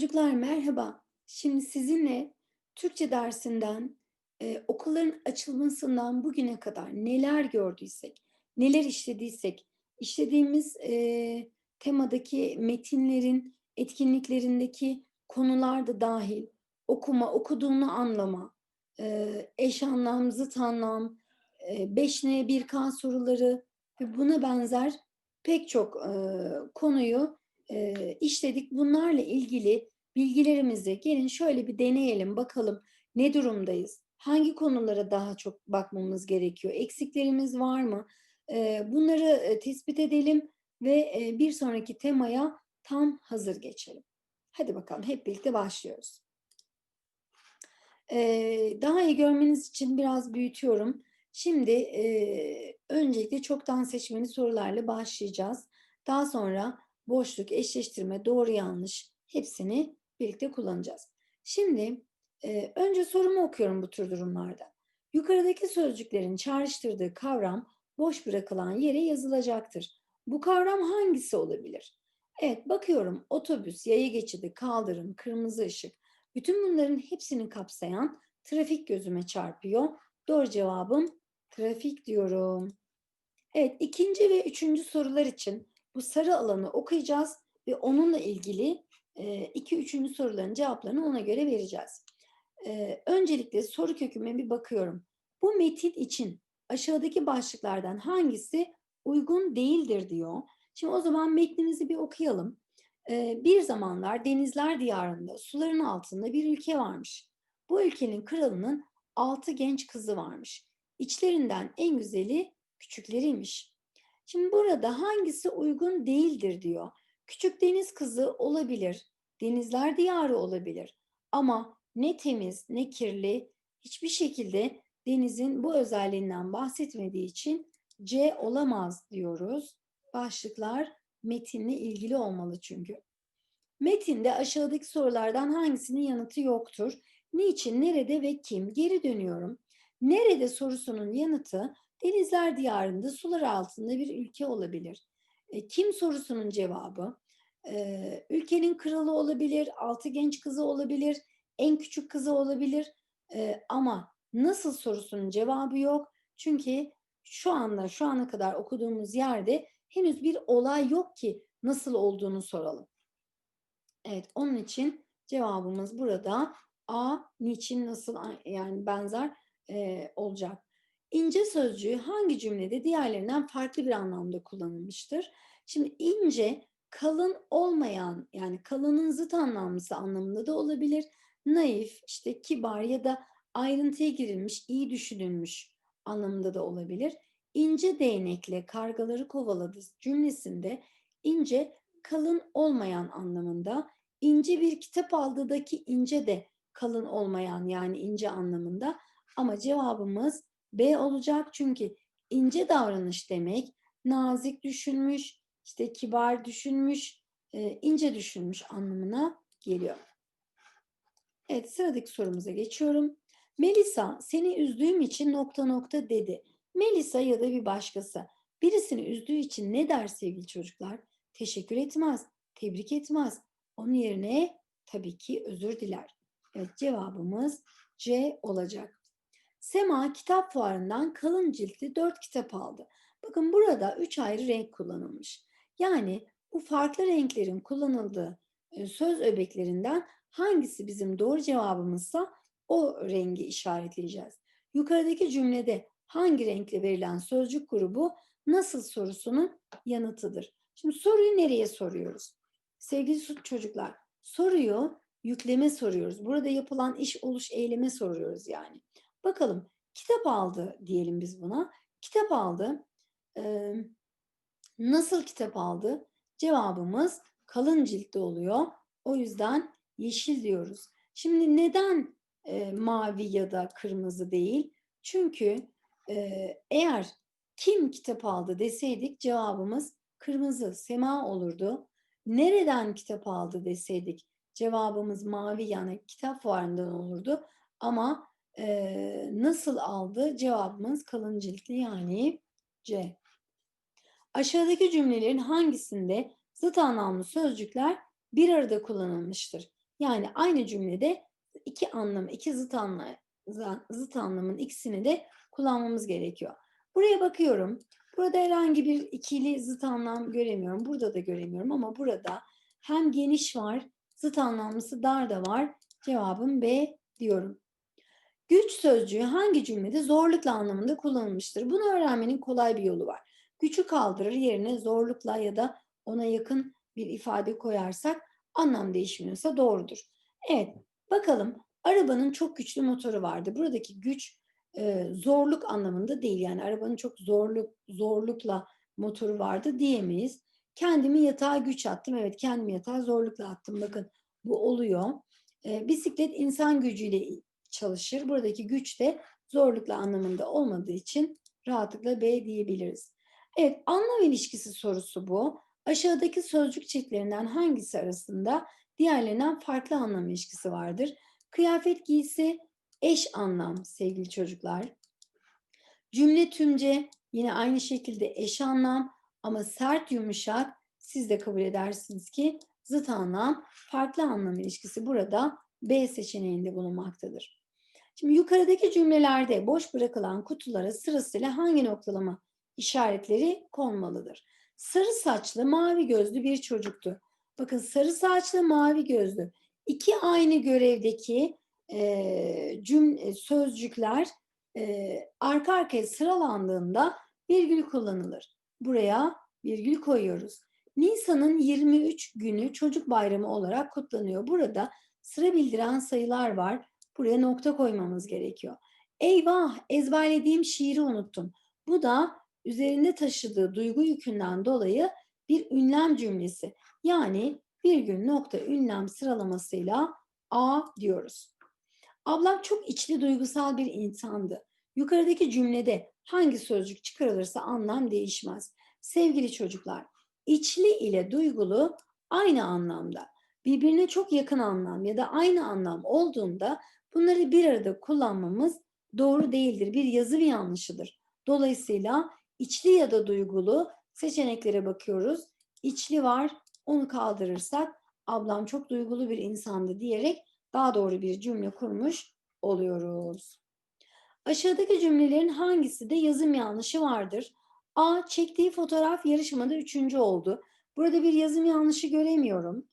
Çocuklar merhaba. Şimdi sizinle Türkçe dersinden, e, okulların açılmasından bugüne kadar neler gördüysek, neler işlediysek, işlediğimiz e, temadaki metinlerin etkinliklerindeki konular da dahil, okuma, okuduğunu anlama, e, eş anlam, zıt anlam, e, 5N1K soruları ve buna benzer pek çok e, konuyu e, işledik. Bunlarla ilgili bilgilerimizi gelin şöyle bir deneyelim bakalım ne durumdayız? Hangi konulara daha çok bakmamız gerekiyor? Eksiklerimiz var mı? Bunları tespit edelim ve bir sonraki temaya tam hazır geçelim. Hadi bakalım hep birlikte başlıyoruz. Daha iyi görmeniz için biraz büyütüyorum. Şimdi öncelikle çoktan seçmeli sorularla başlayacağız. Daha sonra boşluk, eşleştirme, doğru yanlış hepsini birlikte kullanacağız. Şimdi e, önce sorumu okuyorum bu tür durumlarda. Yukarıdaki sözcüklerin çağrıştırdığı kavram boş bırakılan yere yazılacaktır. Bu kavram hangisi olabilir? Evet bakıyorum otobüs, yaya geçidi, kaldırım, kırmızı ışık. Bütün bunların hepsini kapsayan trafik gözüme çarpıyor. Doğru cevabım trafik diyorum. Evet ikinci ve üçüncü sorular için bu sarı alanı okuyacağız ve onunla ilgili e, iki üçüncü soruların cevaplarını ona göre vereceğiz. Öncelikle soru köküme bir bakıyorum. Bu metin için aşağıdaki başlıklardan hangisi uygun değildir diyor. Şimdi o zaman metnimizi bir okuyalım. Bir zamanlar denizler diyarında suların altında bir ülke varmış. Bu ülkenin kralının altı genç kızı varmış. İçlerinden en güzeli küçükleriymiş. Şimdi burada hangisi uygun değildir diyor. Küçük deniz kızı olabilir, denizler diyarı olabilir. Ama ne temiz ne kirli hiçbir şekilde denizin bu özelliğinden bahsetmediği için C olamaz diyoruz. Başlıklar metinle ilgili olmalı çünkü. Metinde aşağıdaki sorulardan hangisinin yanıtı yoktur? Niçin, nerede ve kim? Geri dönüyorum. Nerede sorusunun yanıtı denizler diyarında sular altında bir ülke olabilir. E, kim sorusunun cevabı e, ülkenin kralı olabilir, altı genç kızı olabilir, en küçük kızı olabilir e, ama nasıl sorusunun cevabı yok. Çünkü şu anda şu ana kadar okuduğumuz yerde henüz bir olay yok ki nasıl olduğunu soralım. Evet onun için cevabımız burada A niçin nasıl yani benzer olacak. İnce sözcüğü hangi cümlede diğerlerinden farklı bir anlamda kullanılmıştır? Şimdi ince kalın olmayan yani kalının zıt anlamlısı anlamında da olabilir. Naif, işte kibar ya da ayrıntıya girilmiş, iyi düşünülmüş anlamında da olabilir. İnce değnekle kargaları kovaladı cümlesinde ince kalın olmayan anlamında, ince bir kitap aldığındaki ince de kalın olmayan yani ince anlamında ama cevabımız B olacak çünkü ince davranış demek nazik düşünmüş, işte kibar düşünmüş, e, ince düşünmüş anlamına geliyor. Evet sıradaki sorumuza geçiyorum. Melisa seni üzdüğüm için nokta nokta dedi. Melisa ya da bir başkası birisini üzdüğü için ne der sevgili çocuklar? Teşekkür etmez, tebrik etmez. Onun yerine tabii ki özür diler. Evet cevabımız C olacak. Sema kitap fuarından kalın ciltli dört kitap aldı. Bakın burada üç ayrı renk kullanılmış. Yani bu farklı renklerin kullanıldığı e, söz öbeklerinden hangisi bizim doğru cevabımızsa o rengi işaretleyeceğiz. Yukarıdaki cümlede hangi renkle verilen sözcük grubu nasıl sorusunun yanıtıdır. Şimdi soruyu nereye soruyoruz? Sevgili çocuklar, soruyu yükleme soruyoruz. Burada yapılan iş oluş eyleme soruyoruz yani. Bakalım kitap aldı diyelim biz buna. Kitap aldı. Ee, nasıl kitap aldı? Cevabımız kalın ciltte oluyor. O yüzden yeşil diyoruz. Şimdi neden e, mavi ya da kırmızı değil? Çünkü e, eğer kim kitap aldı deseydik cevabımız kırmızı, sema olurdu. Nereden kitap aldı deseydik cevabımız mavi yani kitap fuarından olurdu. Ama e, nasıl aldı? Cevabımız kalın ciltli yani C. Aşağıdaki cümlelerin hangisinde zıt anlamlı sözcükler bir arada kullanılmıştır? Yani aynı cümlede iki anlam, iki zıt anlam, zıt anlamın ikisini de kullanmamız gerekiyor. Buraya bakıyorum. Burada herhangi bir ikili zıt anlam göremiyorum. Burada da göremiyorum ama burada hem geniş var, zıt anlamlısı dar da var. Cevabım B diyorum. Güç sözcüğü hangi cümlede zorlukla anlamında kullanılmıştır? Bunu öğrenmenin kolay bir yolu var. Gücü kaldırır yerine zorlukla ya da ona yakın bir ifade koyarsak anlam değişmiyorsa doğrudur. Evet bakalım arabanın çok güçlü motoru vardı. Buradaki güç e, zorluk anlamında değil. Yani arabanın çok zorluk zorlukla motoru vardı diyemeyiz. Kendimi yatağa güç attım. Evet kendimi yatağa zorlukla attım. Bakın bu oluyor. E, bisiklet insan gücüyle çalışır. Buradaki güç de zorlukla anlamında olmadığı için rahatlıkla B diyebiliriz. Evet anlam ilişkisi sorusu bu. Aşağıdaki sözcük çiftlerinden hangisi arasında diğerlerinden farklı anlam ilişkisi vardır? Kıyafet giysi eş anlam sevgili çocuklar. Cümle tümce yine aynı şekilde eş anlam ama sert yumuşak siz de kabul edersiniz ki zıt anlam farklı anlam ilişkisi burada B seçeneğinde bulunmaktadır. Şimdi yukarıdaki cümlelerde boş bırakılan kutulara sırasıyla hangi noktalama işaretleri konmalıdır? Sarı saçlı, mavi gözlü bir çocuktu. Bakın sarı saçlı, mavi gözlü. İki aynı görevdeki e, cümle, sözcükler e, arka arkaya sıralandığında virgül kullanılır. Buraya virgül koyuyoruz. Nisan'ın 23 günü çocuk bayramı olarak kutlanıyor. Burada sıra bildiren sayılar var. Buraya nokta koymamız gerekiyor. Eyvah ezberlediğim şiiri unuttum. Bu da üzerinde taşıdığı duygu yükünden dolayı bir ünlem cümlesi. Yani virgül nokta ünlem sıralamasıyla A diyoruz. Ablam çok içli duygusal bir insandı. Yukarıdaki cümlede hangi sözcük çıkarılırsa anlam değişmez. Sevgili çocuklar, içli ile duygulu aynı anlamda. Birbirine çok yakın anlam ya da aynı anlam olduğunda bunları bir arada kullanmamız doğru değildir. Bir yazı bir yanlışıdır. Dolayısıyla içli ya da duygulu seçeneklere bakıyoruz. İçli var, onu kaldırırsak ablam çok duygulu bir insandı diyerek daha doğru bir cümle kurmuş oluyoruz. Aşağıdaki cümlelerin hangisi de yazım yanlışı vardır? A. Çektiği fotoğraf yarışmada üçüncü oldu. Burada bir yazım yanlışı göremiyorum.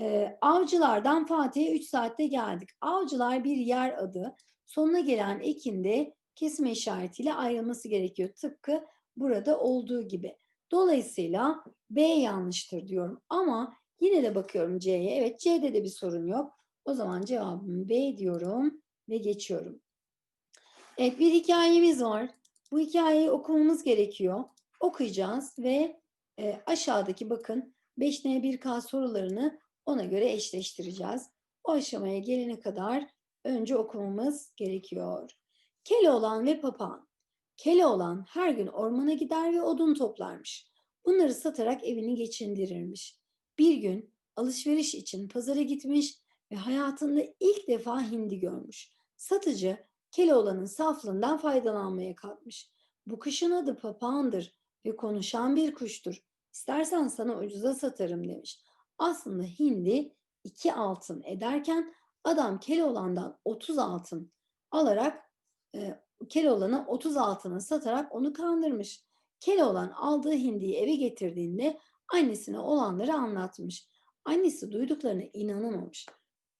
Ee, avcılardan Fatih'e 3 saatte geldik. Avcılar bir yer adı. Sonuna gelen ekinde kesme işaretiyle ayrılması gerekiyor. Tıpkı burada olduğu gibi. Dolayısıyla B yanlıştır diyorum. Ama yine de bakıyorum C'ye. Evet C'de de bir sorun yok. O zaman cevabım B diyorum ve geçiyorum. Evet bir hikayemiz var. Bu hikayeyi okumamız gerekiyor. Okuyacağız ve e, aşağıdaki bakın 5N1K sorularını ona göre eşleştireceğiz. O aşamaya gelene kadar önce okumamız gerekiyor. Keloğlan ve papağan. Keloğlan her gün ormana gider ve odun toplarmış. Bunları satarak evini geçindirirmiş. Bir gün alışveriş için pazara gitmiş ve hayatında ilk defa hindi görmüş. Satıcı Keloğlan'ın saflığından faydalanmaya kalkmış. Bu kuşun adı papağandır ve konuşan bir kuştur. İstersen sana ucuza satarım demiş. Aslında hindi iki altın ederken adam Keloğlan'dan 30 altın alarak e, Keloğlan'a 30 altına satarak onu kandırmış. Keloğlan aldığı hindiyi eve getirdiğinde annesine olanları anlatmış. Annesi duyduklarına inanamamış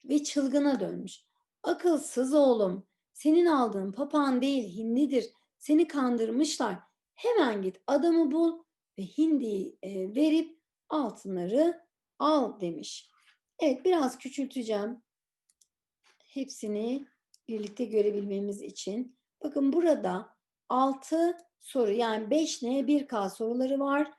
ve çılgına dönmüş. Akılsız oğlum, senin aldığın papağan değil hindidir. Seni kandırmışlar. Hemen git adamı bul ve hindiyi e, verip altınları al demiş. Evet biraz küçülteceğim. Hepsini birlikte görebilmemiz için. Bakın burada 6 soru yani 5N 1K soruları var.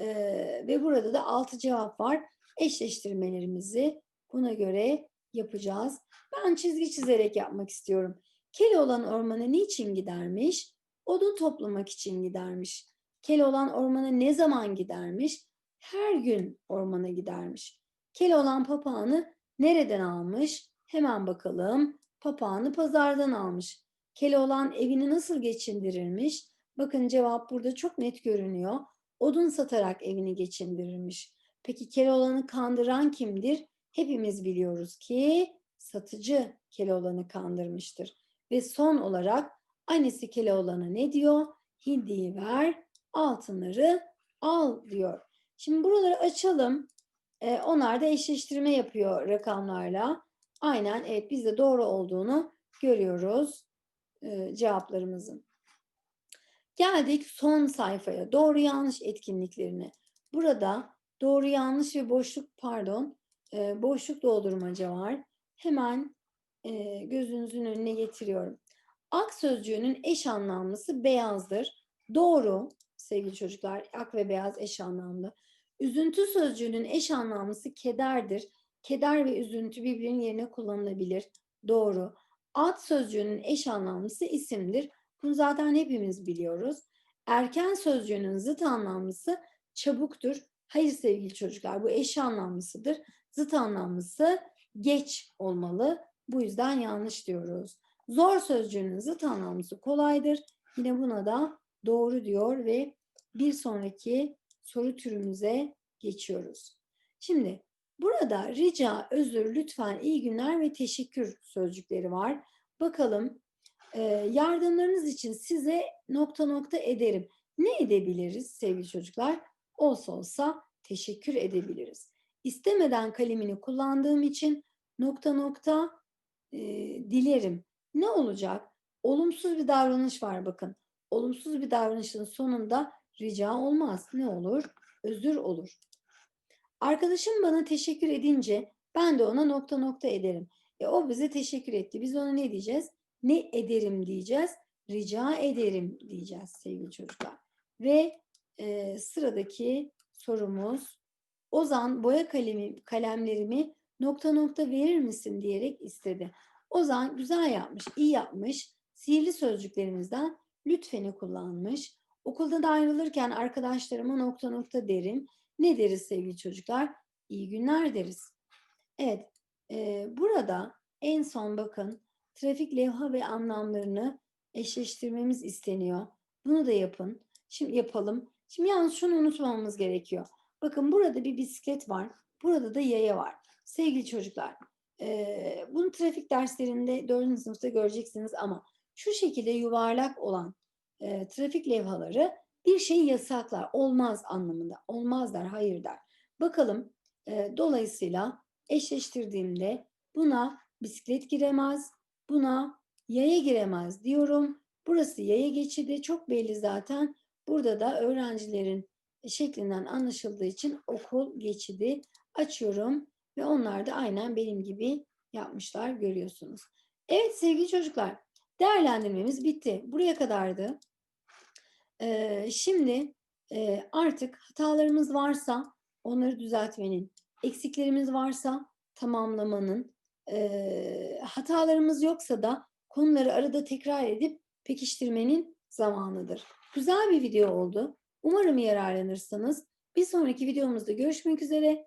Ee, ve burada da 6 cevap var. Eşleştirmelerimizi buna göre yapacağız. Ben çizgi çizerek yapmak istiyorum. Keloğlan ormana niçin gidermiş? Odun toplamak için gidermiş. Keloğlan ormana ne zaman gidermiş? Her gün ormana gidermiş. Keloğlan papağanı nereden almış? Hemen bakalım. Papağanı pazardan almış. Keloğlan evini nasıl geçindirirmiş? Bakın cevap burada çok net görünüyor. Odun satarak evini geçindirirmiş. Peki Keloğlan'ı kandıran kimdir? hepimiz biliyoruz ki satıcı Keloğlan'ı kandırmıştır. Ve son olarak annesi Keloğlan'a ne diyor? Hindiyi ver, altınları al diyor. Şimdi buraları açalım. Ee, onlar da eşleştirme yapıyor rakamlarla. Aynen evet biz de doğru olduğunu görüyoruz e, cevaplarımızın. Geldik son sayfaya. Doğru yanlış etkinliklerine. Burada doğru yanlış ve boşluk pardon e, boşluk doldurmaca var. Hemen e, gözünüzün önüne getiriyorum. Ak sözcüğünün eş anlamlısı beyazdır. Doğru sevgili çocuklar. Ak ve beyaz eş anlamlı. Üzüntü sözcüğünün eş anlamlısı kederdir. Keder ve üzüntü birbirinin yerine kullanılabilir. Doğru. Ad sözcüğünün eş anlamlısı isimdir. Bunu zaten hepimiz biliyoruz. Erken sözcüğünün zıt anlamlısı çabuktur. Hayır sevgili çocuklar bu eş anlamlısıdır. Zıt anlamlısı geç olmalı. Bu yüzden yanlış diyoruz. Zor sözcüğünün zıt anlamlısı kolaydır. Yine buna da doğru diyor ve bir sonraki soru türümüze geçiyoruz. Şimdi burada rica, özür, lütfen, iyi günler ve teşekkür sözcükleri var. Bakalım e, yardımlarınız için size nokta nokta ederim. Ne edebiliriz sevgili çocuklar? Olsa olsa teşekkür edebiliriz. İstemeden kalemini kullandığım için nokta nokta e, dilerim. Ne olacak? Olumsuz bir davranış var bakın. Olumsuz bir davranışın sonunda rica olmaz. Ne olur? Özür olur. Arkadaşım bana teşekkür edince ben de ona nokta nokta ederim. E, o bize teşekkür etti. Biz ona ne diyeceğiz? Ne ederim diyeceğiz. Rica ederim diyeceğiz sevgili çocuklar. Ve e, sıradaki sorumuz Ozan boya kalemi, kalemlerimi nokta nokta verir misin diyerek istedi. Ozan güzel yapmış, iyi yapmış. Sihirli sözcüklerimizden lütfeni kullanmış. Okuldan ayrılırken arkadaşlarıma nokta nokta derim. Ne deriz sevgili çocuklar? İyi günler deriz. Evet, e, burada en son bakın trafik levha ve anlamlarını eşleştirmemiz isteniyor. Bunu da yapın. Şimdi yapalım. Şimdi yalnız şunu unutmamamız gerekiyor. Bakın burada bir bisiklet var. Burada da yaya var. Sevgili çocuklar, e, bunu trafik derslerinde 4. sınıfta göreceksiniz ama şu şekilde yuvarlak olan e, trafik levhaları bir şeyi yasaklar. Olmaz anlamında. Olmaz der, hayır der. Bakalım e, dolayısıyla eşleştirdiğimde buna bisiklet giremez, buna yaya giremez diyorum. Burası yaya geçidi çok belli zaten. Burada da öğrencilerin şeklinden anlaşıldığı için okul geçidi açıyorum ve onlar da aynen benim gibi yapmışlar görüyorsunuz. Evet sevgili çocuklar değerlendirmemiz bitti. Buraya kadardı. Ee, şimdi e, artık hatalarımız varsa onları düzeltmenin, eksiklerimiz varsa tamamlamanın, e, hatalarımız yoksa da konuları arada tekrar edip pekiştirmenin zamanıdır. Güzel bir video oldu. Umarım yararlanırsınız. Bir sonraki videomuzda görüşmek üzere.